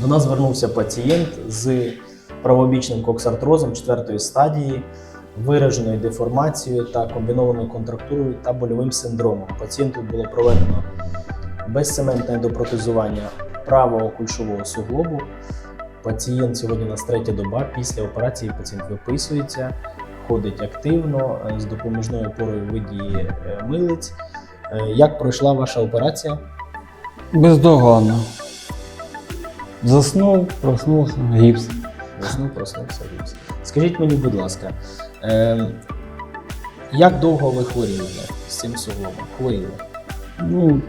До нас звернувся пацієнт з правобічним коксартрозом четвертої стадії, вираженою деформацією та комбінованою контрактурою та больовим синдромом. Пацієнту було проведено безцементне допротезування правого кульшового суглобу. Пацієнт сьогодні у нас третя доба. Після операції пацієнт виписується, ходить активно е, з допоміжною опорою в виді е, милиць. Е, Як пройшла ваша операція? Бездоганно. Заснув, проснувся, гіпс. Веснув проснувся вірус. Скажіть мені, будь ласка, е, як довго ви хворіли з цим суглобом? Хворіли? Ну,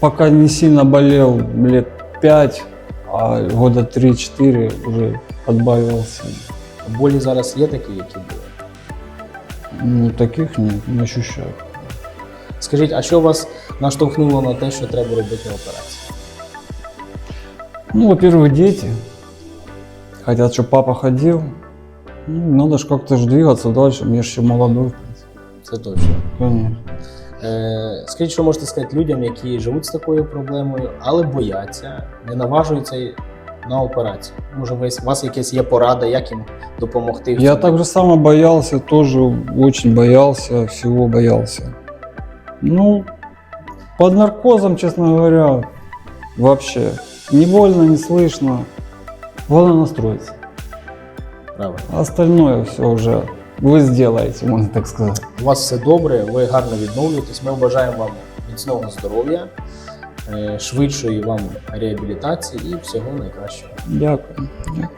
пока не сильно болел лет 5, а года 3-4 уже подбавился. Болі зараз є такі, які були? Ну, таких нет, не ощущаю. Скажіть, а що вас наштовхнуло на те, що треба робити операцію? Ну, во-первых, дети хотят, чтобы папа ходил. Ну, надо же как-то же двигаться дальше, мне же еще молодой. в принципе. Це точно. Конечно. Е, скажіть, що можете сказати людям, які живуть з такою проблемою, але бояться, не наважуються на операцію. Може, у вас якась є порада, як їм допомогти? в Я цьому? так же само боялся, тоже очень боялся, всего боялся. Ну, под наркозом, честно говоря, вообще не больно, не слышно. Главное настроиться. Правильно. Остальное все уже ви зробите, можна так сказати. У вас все добре, ви гарно відновлюєтесь. Ми бажаємо вам міцного здоров'я, е, швидшої вам реабілітації і всього найкращого. Дякую. Дякую.